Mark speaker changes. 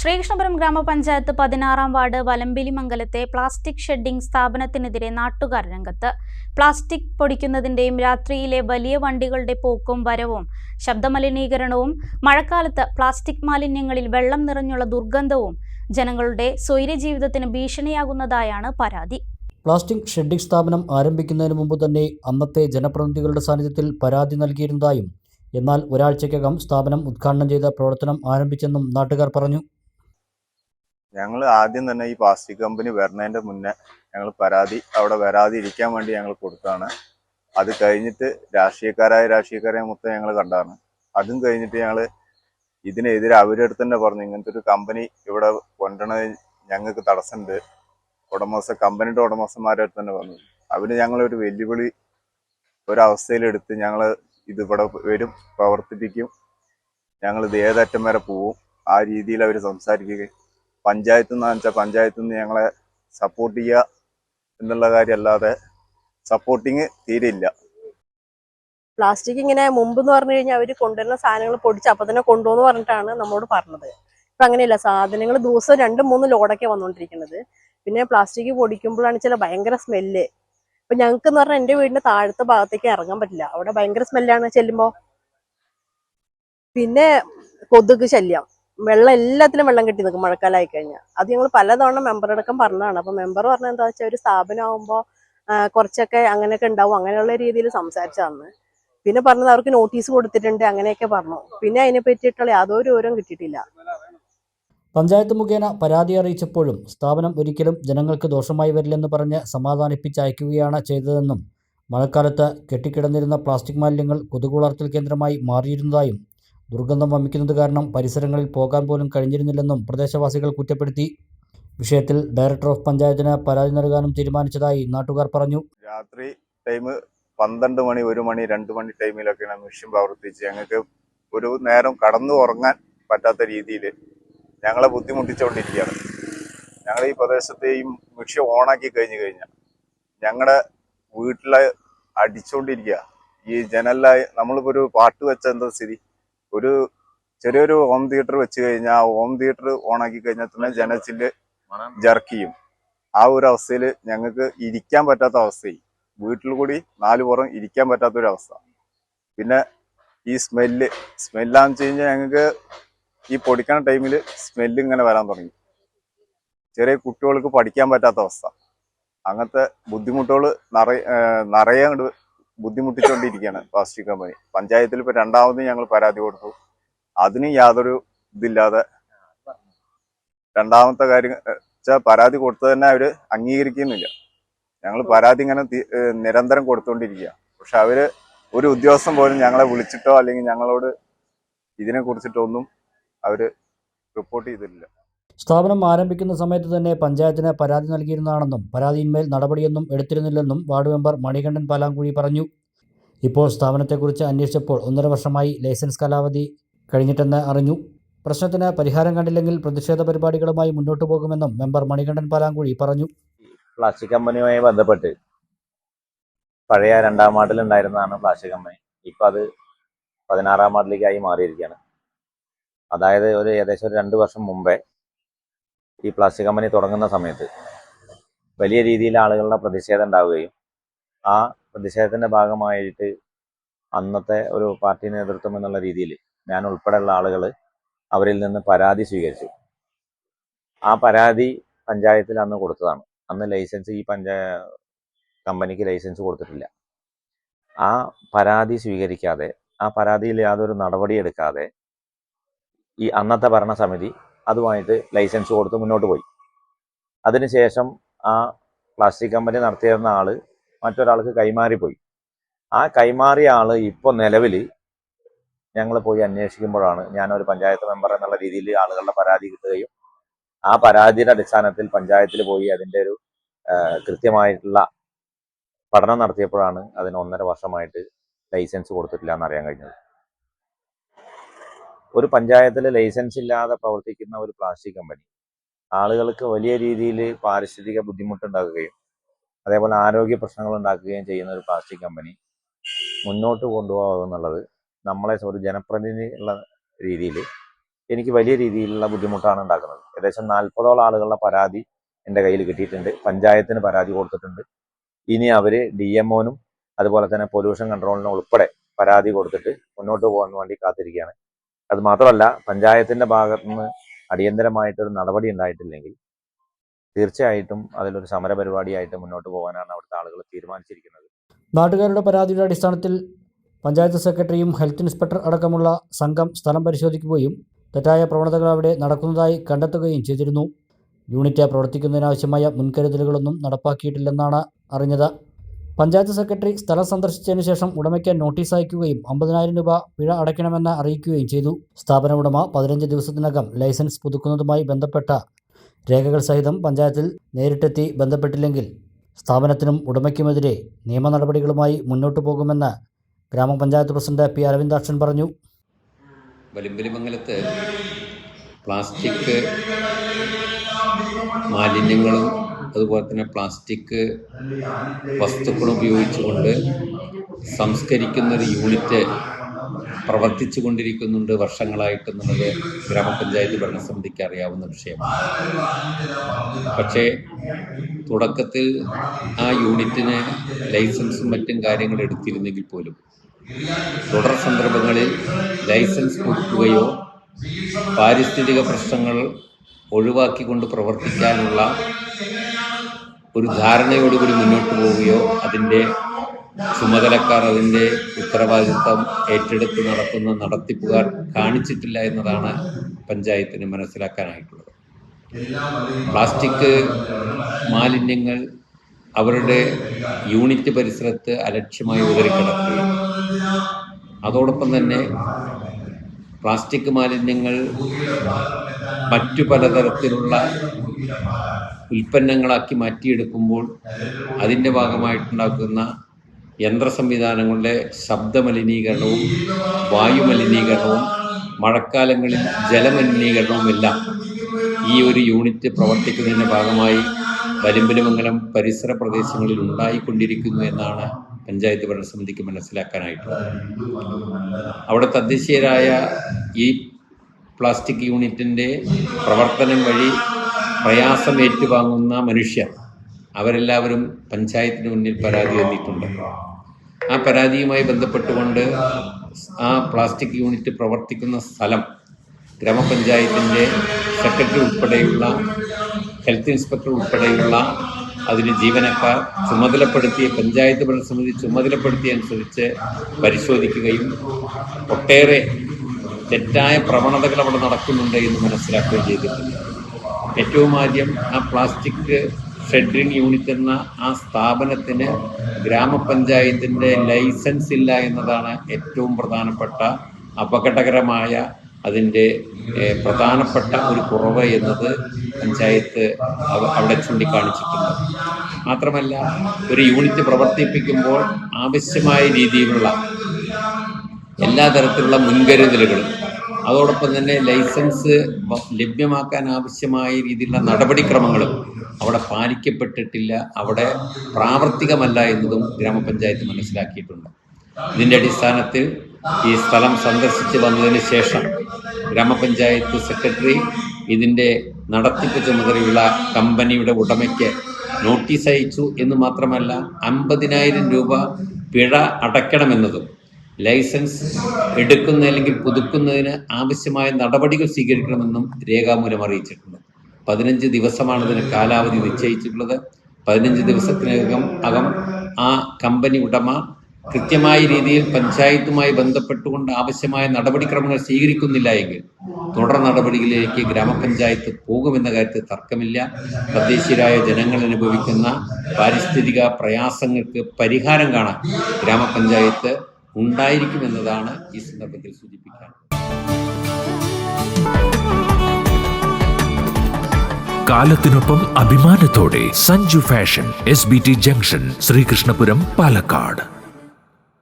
Speaker 1: ശ്രീകൃഷ്ണപുരം ഗ്രാമപഞ്ചായത്ത് പതിനാറാം വാർഡ് വലമ്പിലി മംഗലത്തെ പ്ലാസ്റ്റിക് ഷെഡിംഗ് സ്ഥാപനത്തിനെതിരെ നാട്ടുകാർ രംഗത്ത്. പ്ലാസ്റ്റിക് പൊടിക്കുന്നതിന്റെയും രാത്രിയിലെ വലിയ വണ്ടികളുടെ പോക്കും വരവും ശബ്ദമലിനീകരണവും മഴക്കാലത്ത് പ്ലാസ്റ്റിക് മാലിന്യങ്ങളിൽ വെള്ളം നിറഞ്ഞുള്ള ദുർഗന്ധവും ജനങ്ങളുടെ സ്വൈര്യജീവിതത്തിന് ഭീഷണിയാകുന്നതായാണ് പരാതി.
Speaker 2: പ്ലാസ്റ്റിക് ഷെഡിംഗ് സ്ഥാപനം ആരംഭിക്കുന്നതിന് മുമ്പ് തന്നെ അന്നത്തെ ജനപ്രതിനിധികളുടെ സാന്നിധ്യത്തിൽ പരാതി നൽകിയിരുന്നതായും എന്നാൽ ഒരാഴ്ചയ്ക്കകം സ്ഥാപനം ഉദ്ഘാടനം ചെയ്ത പ്രവർത്തനം ആരംഭിച്ചെന്നും നാട്ടുകാർ പറഞ്ഞു.
Speaker 3: ഞങ്ങൾ ആദ്യം തന്നെ ഈ പ്ലാസ്റ്റിക് കമ്പനി വരുന്നതിന്റെ മുന്നേ ഞങ്ങൾ പരാതി അവിടെ വരാതിരിക്കാൻ വേണ്ടി ഞങ്ങൾ കൊടുത്താണ് അത് കഴിഞ്ഞിട്ട് രാഷ്ട്രീയക്കാരായ രാഷ്ട്രീയക്കാരെ മൊത്തം ഞങ്ങൾ കണ്ടാണ് അതും കഴിഞ്ഞിട്ട് ഞങ്ങൾ ഇതിനെതിരെ അവരടുത്ത് തന്നെ പറഞ്ഞു ഇങ്ങനത്തെ ഒരു കമ്പനി ഇവിടെ കൊണ്ടുവരണത് ഞങ്ങൾക്ക് തടസ്സമുണ്ട് ഉടമസ്ഥ കമ്പനിയുടെ ഉടമസ്ഥന്മാരുടെ അടുത്ത് തന്നെ പറഞ്ഞു. അവർ ഞങ്ങളൊരു വെല്ലുവിളി ഒരവസ്ഥയിലെടുത്ത് ഞങ്ങൾ ഇതിവിടെ വരും പ്രവർത്തിപ്പിക്കും. ഞങ്ങൾ ഇത് ഏതറ്റം വരെ പോവും ആ രീതിയിൽ അവർ സംസാരിക്കുകയും പഞ്ചായത്ത് നിന്ന് വെച്ചാൽ പഞ്ചായത്ത് നിന്ന് ഞങ്ങളെ സപ്പോർട്ട് ചെയ്യുക എന്നുള്ള കാര്യമല്ലാതെ സപ്പോർട്ടിങ് തീരെ ഇല്ല
Speaker 4: പ്ലാസ്റ്റിക് ഇങ്ങനെ മുമ്പ് എന്ന് പറഞ്ഞു കഴിഞ്ഞാൽ അവർ കൊണ്ടുവരുന്ന സാധനങ്ങൾ പൊടിച്ച് അപ്പം തന്നെ കൊണ്ടുപോകുന്നു പറഞ്ഞിട്ടാണ് നമ്മളോട് പറഞ്ഞത്. ഇപ്പൊ അങ്ങനെയല്ല സാധനങ്ങൾ ദിവസം രണ്ട് മൂന്ന് ലോഡൊക്കെ വന്നുകൊണ്ടിരിക്കുന്നത് പിന്നെ പ്ലാസ്റ്റിക് പൊടിക്കുമ്പോഴാണ് ചില ഭയങ്കര സ്മെല്ല്. ഇപ്പൊ ഞങ്ങൾക്ക് എന്ന് പറഞ്ഞാൽ എന്റെ വീടിന്റെ താഴത്തെ ഭാഗത്തേക്ക് ഇറങ്ങാൻ പറ്റില്ല. അവിടെ ഭയങ്കര സ്മെല്ലാണ് ചെല്ലുമ്പോൾ പിന്നെ കൊതുക് ശല്യം. വെള്ളം എല്ലാത്തിനും വെള്ളം കെട്ടി നിൽക്കും മഴക്കാലമായി കഴിഞ്ഞാൽ അത് ഞങ്ങൾ പലതവണ മെമ്പറടക്കം പറഞ്ഞതാണ്. അപ്പൊ മെമ്പർ പറഞ്ഞ എന്താ വെച്ചാൽ ഒരു സ്ഥാപനമാകുമ്പോൾ കുറച്ചൊക്കെ അങ്ങനെയൊക്കെ ഉണ്ടാവും. അങ്ങനെയുള്ള രീതിയിൽ സംസാരിച്ചതാണ്. പിന്നെ പറഞ്ഞത് അവർക്ക് നോട്ടീസ് കൊടുത്തിട്ടുണ്ട് അങ്ങനെയൊക്കെ പറഞ്ഞു. പിന്നെ അതിനെ പറ്റിയിട്ടുള്ള യാതൊരു വിവരം കിട്ടിയിട്ടില്ല.
Speaker 2: പഞ്ചായത്ത് മുഖേന പരാതി അറിയിച്ചപ്പോഴും സ്ഥാപനം ഒരിക്കലും ജനങ്ങൾക്ക് ദോഷമായി വരില്ലെന്ന് പറഞ്ഞ് സമാധാനിപ്പിച്ചയക്കുകയാണ് ചെയ്തതെന്നും മഴക്കാലത്ത് കെട്ടിക്കിടന്നിരുന്ന പ്ലാസ്റ്റിക് മാലിന്യങ്ങൾ കൊതുകുളർത്തൽ കേന്ദ്രമായി മാറിയിരുന്നതായും ദുർഗന്ധം വമിക്കുന്നത് കാരണം പരിസരങ്ങളിൽ പോകാൻ പോലും കഴിഞ്ഞിരുന്നില്ലെന്നും പ്രദേശവാസികൾ കുറ്റപ്പെടുത്തി. വിഷയത്തിൽ ഡയറക്ടർ ഓഫ് പഞ്ചായത്തിന് പരാതി നൽകാനും തീരുമാനിച്ചതായി നാട്ടുകാർ പറഞ്ഞു.
Speaker 3: രാത്രി ടൈം പന്ത്രണ്ട് മണി ഒരു മണി രണ്ട് മണി ടൈമിലൊക്കെയാണ് മെഷീൻ പ്രവർത്തിച്ച്. ഞങ്ങൾക്ക് ഒരു നേരം കടന്നു ഉറങ്ങാൻ പറ്റാത്ത രീതിയിൽ ഞങ്ങളെ ബുദ്ധിമുട്ടിച്ചുകൊണ്ടിരിക്കുകയാണ് ഞങ്ങൾ ഈ പ്രദേശത്തെ ഈ മെഷീൻ ഓണാക്കി കഴിഞ്ഞു കഴിഞ്ഞാൽ ഞങ്ങളുടെ വീട്ടിലെ അടിച്ചുകൊണ്ടിരിക്കുക ഈ ജനലായി നമ്മളിപ്പോൾ ഒരു പാട്ട് വെച്ച എന്താ സ്ഥിതി? ഒരു ചെറിയൊരു ഹോം തിയേറ്റർ വെച്ച് കഴിഞ്ഞാൽ ആ ഹോം തിയേറ്റർ ഓണാക്കി കഴിഞ്ഞാൽ തന്നെ ജനച്ചിൽ ജർക്കിയും. ആ ഒരു അവസ്ഥയിൽ ഞങ്ങൾക്ക് ഇരിക്കാൻ പറ്റാത്ത അവസ്ഥയും വീട്ടിൽ കൂടി നാല് പുറം ഇരിക്കാൻ പറ്റാത്ത ഒരു അവസ്ഥ. പിന്നെ ഈ സ്മെല്ല് സ്മെല്ലാന്ന് വെച്ച് കഴിഞ്ഞാൽ ഞങ്ങൾക്ക് ഈ പൊടിക്കണ ടൈമിൽ സ്മെല്ല് ഇങ്ങനെ വരാൻ തുടങ്ങി. ചെറിയ കുട്ടികൾക്ക് പഠിക്കാൻ പറ്റാത്ത അവസ്ഥ. അങ്ങനത്തെ ബുദ്ധിമുട്ടുകൾ നിറയെ നിറയെ ബുദ്ധിമുട്ടിച്ചുകൊണ്ടിരിക്കുകയാണ് പ്ലാസ്റ്റിക് കമ്പനി. പഞ്ചായത്തിൽ ഇപ്പൊ രണ്ടാമത് ഞങ്ങൾ പരാതി കൊടുത്തു. അതിനും യാതൊരു ഇതില്ലാതെ രണ്ടാമത്തെ കാര്യം വെച്ചാൽ പരാതി കൊടുത്തത് തന്നെ അവർ അംഗീകരിക്കുന്നില്ല. ഞങ്ങൾ പരാതി ഇങ്ങനെ നിരന്തരം കൊടുത്തുകൊണ്ടിരിക്കുക പക്ഷെ അവർ ഒരു ഉദ്യോഗസ്ഥൻ പോലും ഞങ്ങളെ വിളിച്ചിട്ടോ അല്ലെങ്കിൽ ഞങ്ങളോട് ഇതിനെ കുറിച്ചിട്ടോ ഒന്നും അവർ റിപ്പോർട്ട് ചെയ്തിട്ടില്ല.
Speaker 2: സ്ഥാപനം ആരംഭിക്കുന്ന സമയത്ത് തന്നെ പഞ്ചായത്തിന് പരാതി നൽകിയിരുന്നതാണെന്നും പരാതിയിന്മേൽ നടപടിയൊന്നും എടുത്തിരുന്നില്ലെന്നും വാർഡ് മെമ്പർ മണികണ്ഠൻ പാലാങ്കുഴി പറഞ്ഞു. ഇപ്പോൾ സ്ഥാപനത്തെക്കുറിച്ച് അന്വേഷിച്ചപ്പോൾ ഒന്നര വർഷമായി ലൈസൻസ് കാലാവധി കഴിഞ്ഞിട്ടെന്ന് അറിഞ്ഞു. പ്രശ്നത്തിന് പരിഹാരം കണ്ടില്ലെങ്കിൽ പ്രതിഷേധ പരിപാടികളുമായി മുന്നോട്ടു പോകുമെന്നും മെമ്പർ മണികണ്ഠൻ പാലാങ്കുഴി പറഞ്ഞു.
Speaker 5: പ്ലാസ്റ്റിക് കമ്പനിയുമായി ബന്ധപ്പെട്ട് പഴയ രണ്ടാം വാർഡിൽ ഉണ്ടായിരുന്നതാണ് പ്ലാസ്റ്റിക് കമ്പനി. ഇപ്പം അത് പതിനാറാം വാർഡിലേക്കായി മാറിയിരിക്കുകയാണ്. അതായത് ഒരു ഏകദേശം ഒരു രണ്ട് വർഷം മുമ്പേ ഈ പ്ലാസ്റ്റിക് കമ്പനി തുടങ്ങുന്ന സമയത്ത് വലിയ രീതിയിൽ ആളുകളുടെ പ്രതിഷേധം ഉണ്ടാവുകയും ആ പ്രതിഷേധത്തിന്റെ ഭാഗമായിട്ട് അന്നത്തെ ഒരു പാർട്ടി നേതൃത്വം എന്നുള്ള രീതിയിൽ ഞാൻ ഉൾപ്പെടെയുള്ള ആളുകൾ അവരിൽ നിന്ന് പരാതി സ്വീകരിച്ചു. ആ പരാതി പഞ്ചായത്തിൽ അന്ന് കൊടുത്തതാണ്. അന്ന് ലൈസൻസ് ഈ പഞ്ചായ കമ്പനിക്ക് ലൈസൻസ് കൊടുത്തിട്ടില്ല. ആ പരാതി സ്വീകരിക്കാതെ ആ പരാതിയിൽ യാതൊരു നടപടി എടുക്കാതെ ഈ അന്നത്തെ ഭരണസമിതി അതുമായിട്ട് ലൈസൻസ് കൊടുത്ത് മുന്നോട്ട് പോയി. അതിനുശേഷം ആ പ്ലാസ്റ്റിക് കമ്പനി നടത്തിയിരുന്ന ആൾ മറ്റൊരാൾക്ക് കൈമാറിപ്പോയി ആ കൈമാറിയ ആൾ ഇപ്പോൾ നിലവിൽ ഞങ്ങൾ പോയി അന്വേഷിക്കുമ്പോഴാണ് ഞാനൊരു പഞ്ചായത്ത് മെമ്പർ എന്നുള്ള രീതിയിൽ ആളുകളുടെ പരാതി കിട്ടുകയും ആ പരാതിയുടെ അടിസ്ഥാനത്തിൽ പഞ്ചായത്തിൽ പോയി അതിന്റെ ഒരു കൃത്യമായിട്ടുള്ള പഠനം നടത്തിയപ്പോഴാണ് അതിന് ഒന്നര വർഷമായിട്ട് ലൈസൻസ് കൊടുത്തിട്ടില്ല എന്നറിയാൻ കഴിഞ്ഞത്. ഒരു പഞ്ചായത്തിൽ ലൈസൻസ് ഇല്ലാതെ പ്രവർത്തിക്കുന്ന ഒരു പ്ലാസ്റ്റിക് കമ്പനി. ആളുകൾക്ക് വലിയ രീതിയിൽ പാരിസ്ഥിതിക ബുദ്ധിമുട്ടുണ്ടാക്കുകയും അതേപോലെ ആരോഗ്യ പ്രശ്നങ്ങൾ ഉണ്ടാക്കുകയും ചെയ്യുന്ന ഒരു പ്ലാസ്റ്റിക് കമ്പനി മുന്നോട്ട് കൊണ്ടുപോകുക എന്നുള്ളത് നമ്മളെ ഒരു ജനപ്രതിനിധി ഉള്ള രീതിയിൽ എനിക്ക് വലിയ രീതിയിലുള്ള ബുദ്ധിമുട്ടാണ് ഉണ്ടാക്കുന്നത്. ഏകദേശം നാൽപ്പതോളം ആളുകളുടെ പരാതി എന്റെ കയ്യിൽ കിട്ടിയിട്ടുണ്ട്. പഞ്ചായത്തിന് പരാതി കൊടുത്തിട്ടുണ്ട്. ഇനി അവർ ഡി എംഒനും അതുപോലെ തന്നെ പൊല്യൂഷൻ കൺട്രോളിനും ഉൾപ്പെടെ പരാതി കൊടുത്തിട്ട് മുന്നോട്ട് പോകാൻ വേണ്ടി കാത്തിരിക്കുകയാണ്. അത് മാത്രമല്ല പഞ്ചായത്തിന്റെ ഭാഗത്തു നിന്ന് അടിയന്തരമായിട്ടൊരു നടപടി ഉണ്ടായിട്ടില്ലെങ്കിൽ തീർച്ചയായിട്ടും അതിലൊരു സമരപരിപാടിയായിട്ട് മുന്നോട്ട് പോകാനാണ് അവിടുത്തെ ആളുകൾ തീരുമാനിച്ചിരിക്കുന്നത്.
Speaker 2: നാട്ടുകാരുടെ പരാതിയുടെ അടിസ്ഥാനത്തിൽ പഞ്ചായത്ത് സെക്രട്ടറിയും ഹെൽത്ത് ഇൻസ്പെക്ടർ അടക്കമുള്ള സംഘം സ്ഥലം പരിശോധിക്കുകയും തെറ്റായ പ്രവണതകൾ അവിടെ നടക്കുന്നതായി കണ്ടെത്തുകയും ചെയ്തിരുന്നു. യൂണിറ്റ് പ്രവർത്തിക്കുന്നതിനാവശ്യമായ മുൻകരുതലുകളൊന്നും നടപ്പാക്കിയിട്ടില്ലെന്നാണ് അറിഞ്ഞത്. പഞ്ചായത്ത് സെക്രട്ടറി സ്ഥലം സന്ദർശിച്ചതിനു ശേഷം ഉടമയ്ക്ക് നോട്ടീസ് അയക്കുകയും അമ്പതിനായിരം രൂപ പിഴ അടയ്ക്കണമെന്ന് അറിയിക്കുകയും ചെയ്തു. സ്ഥാപന ഉടമ പതിനഞ്ച് ദിവസത്തിനകം ലൈസൻസ് പുതുക്കുന്നതുമായി ബന്ധപ്പെട്ട രേഖകൾ സഹിതം പഞ്ചായത്തിൽ നേരിട്ടെത്തി ബന്ധപ്പെട്ടില്ലെങ്കിൽ സ്ഥാപനത്തിനും ഉടമയ്ക്കുമെതിരെ നിയമ നടപടികളുമായി മുന്നോട്ടു പോകുമെന്ന് ഗ്രാമപഞ്ചായത്ത് പ്രസിഡന്റ് പി അരവിന്ദാക്ഷൻ പറഞ്ഞു.
Speaker 6: പ്ലാസ്റ്റിക് മാലിന്യങ്ങളും അതുപോലെ തന്നെ പ്ലാസ്റ്റിക് വസ്തുക്കൾ ഉപയോഗിച്ചുകൊണ്ട് സംസ്കരിക്കുന്ന ഒരു യൂണിറ്റ് പ്രവർത്തിച്ചു കൊണ്ടിരിക്കുന്നുണ്ട് വർഷങ്ങളായിട്ടെന്നുള്ളത് ഗ്രാമപഞ്ചായത്ത് ഭരണസമിതിക്ക് അറിയാവുന്ന വിഷയമാണ്. പക്ഷേ തുടക്കത്തിൽ ആ യൂണിറ്റിന് ലൈസൻസും മറ്റും കാര്യങ്ങൾ എടുത്തിരുന്നെങ്കിൽ പോലും തുടർ സന്ദർഭങ്ങളിൽ ലൈസൻസ് കൊടുക്കുകയോ പാരിസ്ഥിതിക പ്രശ്നങ്ങൾ ഒഴിവാക്കിക്കൊണ്ട് പ്രവർത്തിക്കാനുള്ള ഒരു ധാരണയോടുകൂടി മുന്നോട്ട് പോവുകയോ അതിന്റെ ചുമതലക്കാർ അതിന്റെ ഉത്തരവാദിത്വം ഏറ്റെടുത്ത് നടത്തുന്ന നടത്തിപ്പുകാർ കാണിച്ചിട്ടില്ല എന്നതാണ് പഞ്ചായത്തിന് മനസ്സിലാക്കാനായിട്ടുള്ളത്. പ്ലാസ്റ്റിക് മാലിന്യങ്ങൾ അവരുടെ യൂണിറ്റ് പരിസരത്ത് അലക്ഷ്യമായി ഉതറിക്കിടക്കുകയും അതോടൊപ്പം തന്നെ പ്ലാസ്റ്റിക് മാലിന്യങ്ങൾ മറ്റു പലതരത്തിലുള്ള ഉൽപ്പന്നങ്ങളാക്കി മാറ്റിയെടുക്കുമ്പോൾ അതിന്റെ ഭാഗമായിട്ടുണ്ടാക്കുന്ന യന്ത്ര സംവിധാനങ്ങളുടെ ശബ്ദമലിനീകരണവും വായുമലിനീകരണവും മഴക്കാലങ്ങളിൽ ജലമലിനീകരണവും എല്ലാം ഈ ഒരു യൂണിറ്റ് പ്രവർത്തിക്കുന്നതിന്റെ ഭാഗമായി വലിമ്പലിമംഗലം പരിസര പ്രദേശങ്ങളിൽ ഉണ്ടായിക്കൊണ്ടിരിക്കുന്നു എന്നാണ് പഞ്ചായത്ത് ഭരണസമിതിക്ക് മനസ്സിലാക്കാനായിട്ട് അവിടെ തദ്ദേശീയരായ ഈ പ്ലാസ്റ്റിക് യൂണിറ്റിന്റെ പ്രവർത്തനം വഴി പ്രയാസം ഏറ്റുവാങ്ങുന്ന മനുഷ്യർ അവരെല്ലാവരും പഞ്ചായത്തിന് മുന്നിൽ പരാതി തന്നിട്ടുണ്ട് ആ പരാതിയുമായി ബന്ധപ്പെട്ടുകൊണ്ട് ആ പ്ലാസ്റ്റിക് യൂണിറ്റ് പ്രവർത്തിക്കുന്ന സ്ഥലം ഗ്രാമപഞ്ചായത്തിന്റെ സെക്രട്ടറി ഉൾപ്പെടെയുള്ള ഹെൽത്ത് ഇൻസ്പെക്ടർ ഉൾപ്പെടെയുള്ള അതിന് ജീവനക്കാർ ചുമതലപ്പെടുത്തിയ പഞ്ചായത്ത് ഭരണസമിതി ചുമതലപ്പെടുത്തിയ അനുസരിച്ച് പരിശോധിക്കുകയും ഒട്ടേറെ തെറ്റായ പ്രവണതകൾ അവിടെ നടക്കുന്നുണ്ട് എന്ന് മനസ്സിലാക്കുകയും ചെയ്തിട്ടുണ്ട്. ഏറ്റവും ആദ്യം ആ പ്ലാസ്റ്റിക് ഷെഡ്രിങ് യൂണിറ്റ് എന്ന ആ സ്ഥാപനത്തിന് ഗ്രാമപഞ്ചായത്തിന്റെ ലൈസൻസ് ഇല്ല എന്നതാണ് ഏറ്റവും പ്രധാനപ്പെട്ട അപകടകരമായ അതിന്റെ പ്രധാനപ്പെട്ട ഒരു കുറവ് എന്നത് പഞ്ചായത്ത് അവ- അവിടെ ചൂണ്ടിക്കാണിച്ചിട്ടുണ്ട്. മാത്രമല്ല ഒരു യൂണിറ്റ് പ്രവർത്തിപ്പിക്കുമ്പോൾ ആവശ്യമായ രീതിയിലുള്ള എല്ലാ തരത്തിലുള്ള മുൻകരുതലുകളും അതോടൊപ്പം തന്നെ ലൈസൻസ് ലഭ്യമാക്കാൻ ആവശ്യമായ രീതിയിലുള്ള നടപടിക്രമങ്ങളും അവിടെ പാലിക്കപ്പെട്ടിട്ടില്ല. അവിടെ പ്രാവർത്തികമല്ല എന്നതും ഗ്രാമപഞ്ചായത്ത് മനസ്സിലാക്കിയിട്ടുണ്ട്. ഇതിന്റെ അടിസ്ഥാനത്തിൽ ഈ സ്ഥലം സന്ദർശിച്ച് വന്നതിന് ശേഷം ഗ്രാമപഞ്ചായത്ത് സെക്രട്ടറി ഇതിന്റെ നടത്തിപ്പ് ചുമതലയുള്ള കമ്പനിയുടെ ഉടമയ്ക്ക് നോട്ടീസ് അയച്ചു എന്ന് മാത്രമല്ല അമ്പതിനായിരം രൂപ പിഴ അടയ്ക്കണമെന്നതും ലൈസൻസ് എടുക്കുന്ന അല്ലെങ്കിൽ പുതുക്കുന്നതിന് ആവശ്യമായ നടപടികൾ സ്വീകരിക്കണമെന്നും രേഖാമൂലം അറിയിച്ചിട്ടുണ്ട്. പതിനഞ്ച് ദിവസമാണ് ഇതിന് കാലാവധി നിശ്ചയിച്ചിട്ടുള്ളത്. പതിനഞ്ച് ദിവസത്തിനകം അകം ആ കമ്പനി ഉടമ കൃത്യമായ രീതിയിൽ പഞ്ചായത്തുമായി ബന്ധപ്പെട്ടുകൊണ്ട് ആവശ്യമായ നടപടിക്രമങ്ങൾ സ്വീകരിക്കുന്നില്ല എങ്കിൽ തുടർ നടപടികളിലേക്ക് ഗ്രാമപഞ്ചായത്ത് പോകുമെന്ന കാര്യത്തിൽ തർക്കമില്ല. തദ്ദേശീയരായ ജനങ്ങൾ അനുഭവിക്കുന്ന പാരിസ്ഥിതിക പ്രയാസങ്ങൾക്ക് പരിഹാരം കാണാൻ ഗ്രാമപഞ്ചായത്ത് ഉണ്ടായിരിക്കുമെന്നതാണ് ഈ സന്ദർഭത്തിൽ സൂചിപ്പിക്കാൻ
Speaker 7: കാലത്തിനൊപ്പം അഭിമാനത്തോടെ Sanju fashion S B T junction Sreekrishnapuram Palakkad.